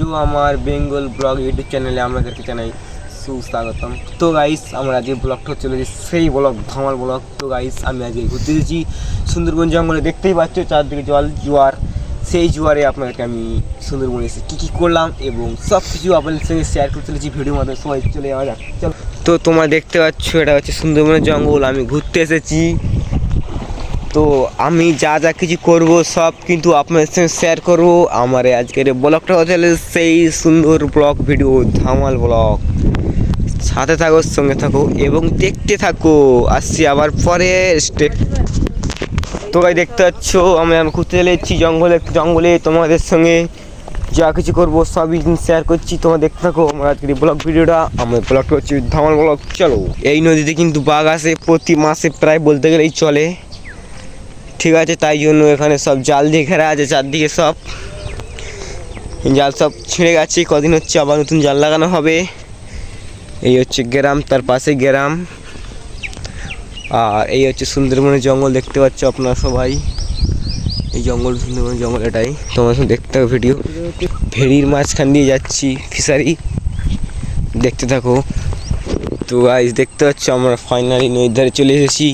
আছো আমার Bengal blog YouTube চ্যানেলে আপনাদেরকে জানাই সুস্বাগতম। তো গাইস আমরা আজকে ব্লগটা চলেছি সেই ব্লগ, ধামাল ব্লগ। তো গাইস আমি আজকে ঘুরতে এসেছি সুন্দরবন জঙ্গলে। দেখতেই পাচ্ছ চারদিকে জল, জোয়ার। সেই জোয়ারে আপনাদেরকে আমি সুন্দরবনে এসে কী কী করলাম এবং সব কিছু আপনাদের সঙ্গে শেয়ার করতে চলেছি। ভিডিওর মাধ্যমে সবাই চলে যাওয়া যাক। তো তোমরা দেখতে পাচ্ছ, এটা হচ্ছে সুন্দরবনের জঙ্গল। আমি ঘুরতে এসেছি। তো আমি যা যা কিছু করব সব কিন্তু আপনাদের সঙ্গে শেয়ার করব। আমার আজকের ব্লগটা হচ্ছে সেই সুন্দর ব্লগ ভিডিও ধামাল ব্লগ। সাথে থাকো, সঙ্গে থাকো এবং দেখতে থাকো। আসছি আবার পরে স্টেপ তো দেখতে পাচ্ছ, আমি আমি ঘুরতে চলে এসেছি জঙ্গলে জঙ্গলে তোমাদের সঙ্গে যা কিছু করব সবই শেয়ার করছি। তোমরা দেখতে থাকো আমার আজকের ব্লগ ভিডিওটা আমার ব্লগটা হচ্ছে ধামাল ব্লগ। চলো, এই নদীতে কিন্তু বাঘ আসে, প্রতি মাসে প্রায় বলতে গেলেই চলে। ঠিক আছে, তাই জন্য এখানে সব জাল দিয়ে ঘেরা আছে, চারদিকে সব। জাল সব ছিঁড়ে গেছে, কদিন হচ্ছে আবার নতুন জাল লাগানো হবে। এই হচ্ছে গ্রাম, তার পাশে গ্রাম। আর এই হচ্ছে সুন্দরবনের জঙ্গল, দেখতে পাচ্ছ আপনারা সবাই। এই জঙ্গল, সুন্দরবনের জঙ্গল এটাই। তোমার সঙ্গে দেখতে হবে ভিডিও। ভেড়ির মাঝখান দিয়ে যাচ্ছি, ফিশারি। দেখতে থাকো। তো গাইজ দেখতে পাচ্ছ আমরা ফাইনালি নদীর ধারে চলে এসেছি।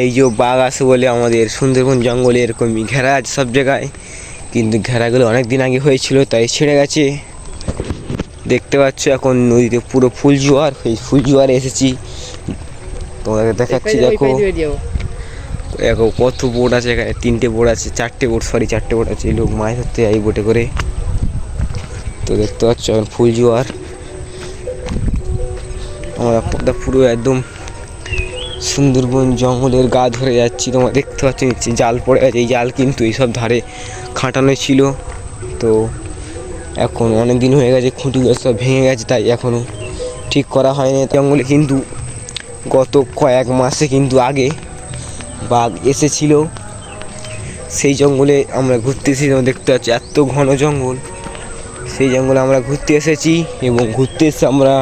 এই যে বাঘ আছে বলে আমাদের সুন্দরবন জঙ্গলে এরকমই ঘেরা আছে সব জায়গায়। কিন্তু ঘেরাগুলো অনেক দিন আগে হয়েছিল তাই ছেড়ে গেছে। দেখতে পাচ্ছ এখন নদীতে পুরো ফুল জোয়ার এই ফুল জোয়ারে এসেছি। তোমাদেরকে দেখাচ্ছি দেখো। দেখো কত বোট আছে এখানে তিনটে বোট আছে চারটে বোট সরি চারটে বোট আছে লোক মাছ ধরতে যায় বোটে করে। তো দেখতে পাচ্ছ এখন ফুল জোয়ার। আমরা পুরো একদম সুন্দরবন জঙ্গলের গা ধরে যাচ্ছি, তোমরা দেখতে পাচ্ছ, নিচে জাল পড়ে আছে, এই জাল কিন্তু এইসব ধারে খাটানো ছিল। তো এখন অনেক দিন হয়ে গেছে, খুঁটিগুলো সব ভেঙে গেছে, তাই এখনও ঠিক করা হয়নি। জঙ্গলে কিন্তু গত কয়েক মাসে কিন্তু আগে বাঘ এসেছিল। সেই জঙ্গলে আমরা ঘুরতে তোমরা দেখতে পাচ্ছি, এত ঘন জঙ্গল। সেই জঙ্গলে আমরা ঘুরতে এসেছি এবং ঘুরতে এসে আমরা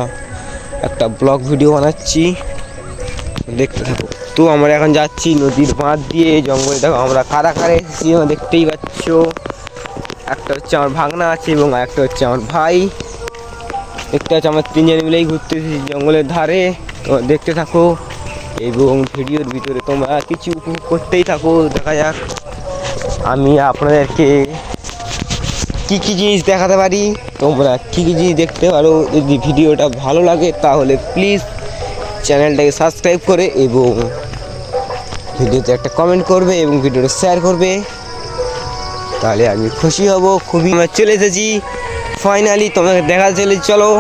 একটা ব্লগ ভিডিও বানাচ্ছি। দেখতে থাকো। তো আমরা এখন যাচ্ছি নদীর বাঁধ দিয়ে জঙ্গলে। দেখো, আমরা কারা কারা এসেছি দেখতেই পাচ্ছ। একটা হচ্ছে আমার ভাগনা আছে এবং একটা হচ্ছে আমার ভাই। দেখতে পাচ্ছ, আমার তিনজন মিলেই ঘুরতে এসেছি জঙ্গলের ধারে। তোমরা দেখতে থাকো। এবং ভিডিওর ভিতরে তোমরা কিছু উপভোগ করতেই থাকো। দেখা যাক, আমি আপনাদেরকে কি কি জিনিস দেখাতে পারি। তোমরা কি কি জিনিস দেখতে পারো। যদি ভিডিওটা ভালো লাগে, তাহলে প্লিজ চ্যানেলটাকে সাবস্ক্রাইব করে এবং ভিডিওতে একটা কমেন্ট করবে এবং ভিডিওটা শেয়ার করবে। তাহলে আমি খুশি হব, খুবই আমরা চলে এসেছি। ফাইনালি তোমাকে দেখা চলে চলো।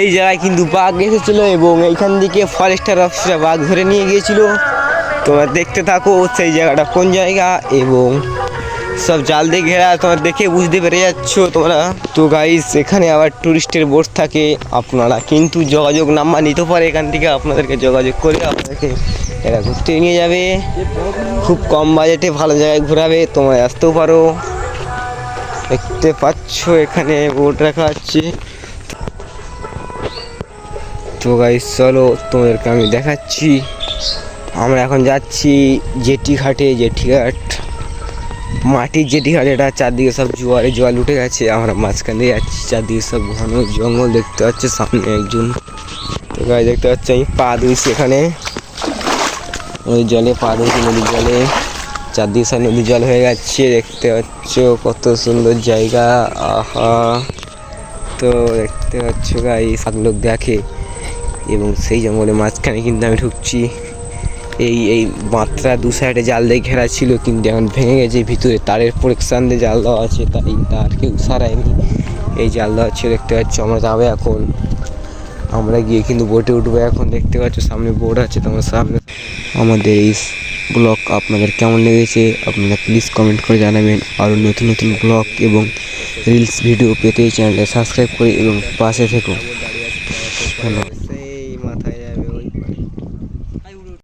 এই জায়গায় কিন্তু বাঘ এসেছিল এবং এইখান থেকে ফরেস্টার অফিসার বাঘ ধরে নিয়ে গিয়েছিল। তোমরা দেখতে থাকো সেই জায়গাটা কোন জায়গা এবং সব জাল দিয়ে ঘেরা, তোমরা দেখে বুঝতে পেরে যাচ্ছ তোমরা। তো গাইস এখানে আবার টুরিস্টের বোট থাকে। আপনারা কিন্তু যোগাযোগ নাম্বার নিতে পারে এখান থেকে, আপনাদেরকে যোগাযোগ করে আপনাদেরকে এরা ঘুরতে নিয়ে যাবে। খুব কম বাজেটে ভালো জায়গায় ঘোরাবে, তোমরা আসতেও পারো। দেখতে পাচ্ছ, এখানে বোট রাখা আছে। তো গাইস চলো তোমাদেরকে আমি দেখাচ্ছি। আমরা এখন যাচ্ছি জেটি ঘাটে, জেটি ঘাট। মাটির যেটি ঘাট এটা চারদিকে সব জোয়ারে জল উঠে গেছে, আমরা মাঝখান দিয়ে যাচ্ছি, চারদিকে সব ঘন জঙ্গল দেখতে পাচ্ছি, সামনে একজন তো গাছ দেখতে পাচ্ছি, আমি পা ধুইছি এখানে। ওই জলে পা ধুইছি নদীর জলে। চারদিকে সব নদীর জল হয়ে যাচ্ছে দেখতে পাচ্ছ কত সুন্দর জায়গা, আহা। তো দেখতে পাচ্ছ গাই সাত লোক দেখে, এবং সেই জঙ্গলের মাঝখানে কিন্তু আমি ঢুকছি। এই এই মাত্রা দু সাইডে জাল দিয়ে ঘেরা ছিল, কিন্তু এখন ভেঙে গেছে ভিতরে তারের প্রোটেকশান দিয়ে জাল দেওয়া আছে, তাই তার কেউ সারায়নি। এই জাল দেওয়া ছিল দেখতে পাচ্ছ আমরা যাবে এখন। আমরা গিয়ে কিন্তু বোটে উঠবো এখন, দেখতে পাচ্ছ সামনে বোট আছে তোমার সামনে। আমাদের এই ব্লগ আপনাদের কেমন লেগেছে, আপনারা প্লিজ কমেন্ট করে জানাবেন। আরও নতুন নতুন ব্লগ এবং রিলস ভিডিও পেতে চ্যানেলটা সাবস্ক্রাইব করে এবং পাশে থেকো। ধন্যবাদ।